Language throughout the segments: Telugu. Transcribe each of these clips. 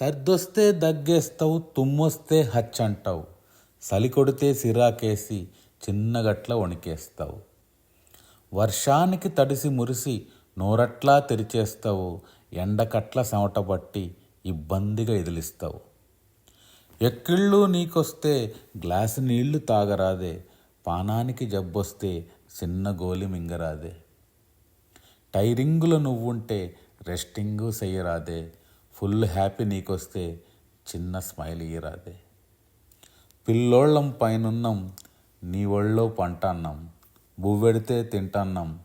సర్దొస్తే దగ్గేస్తావు తుమ్మొస్తే హచ్చంటావు. సలి కొడితే సిరాకేసి చిన్నగట్ల వణికేస్తావు. వర్షానికి తడిసి మురిసి నోరట్లా తెరిచేస్తావు. ఎండకట్ల చెమటబట్టి ఇబ్బందిగా ఎదిలిస్తావు. ఎక్కిళ్ళు నీకొస్తే గ్లాసు నీళ్ళు తాగరాదే. పానానికి జబ్బొస్తే చిన్న గోలి మింగరాదే. టైరింగులు నువ్వుంటే రెస్టింగు చెయ్యరాదే ఫుల్ హ్యాపీ నీకొస్తే చిన్న స్మైల్ ఇయ్యరాదే. పిల్లోళ్ళం పైనున్నాం నీ ఒళ్ళో పంటన్నాం బువ్వెడితే తింటన్నాం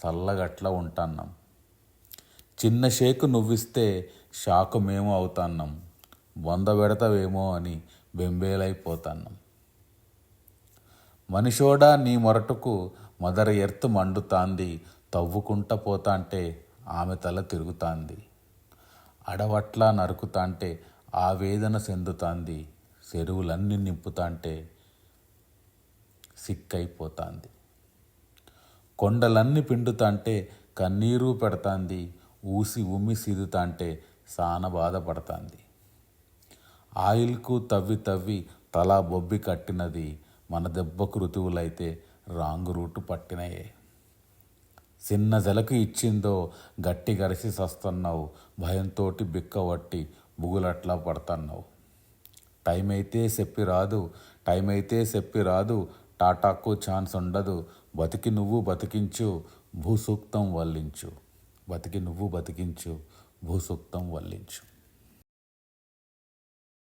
చల్లగట్ల ఉంటన్నాం. చిన్న షేకు నువ్విస్తే షాకు మేము అవుతాన్నాం వంద పెడతావేమో అని బెంబేలైపోతాన్నాం. మనిషోడా నీ మొరటుకు మదర ఎర్త్ మండుతాంది తవ్వుకుంట పోతాంటే ఆమె తల తిరుగుతాంది. అడవట్లా నరుకుతాంటే ఆవేదన చెందుతాంది చెరువులన్నీ నింపుతాంటే సిక్కైపోతాంది. కొండలన్నీ పిండుతాంటే కన్నీరు పెడతాంది ఊసి ఉమ్మి సిదుతాంటే సాన బాధపడతాంది ఆయిల్కు తవ్వి తవ్వి తలా బొబ్బి కట్టినది మన దెబ్బకు ఋతువులైతే రాంగు రూటు పట్టినయే. చిన్న జలకు ఇచ్చిందో గట్టి గరిసి సస్తున్నావు భయంతోటి బిక్కవట్టి బుగులట్లా పడుతున్నావు. టైం అయితే చెప్పి రాదు టైం అయితే చెప్పి రాదు టాటాకు ఛాన్స్ ఉండదు. బతికి నువ్వు బతికించు భూసూక్తం వల్లించు. బతికి నువ్వు బతికించు భూసూక్తం వల్లించు.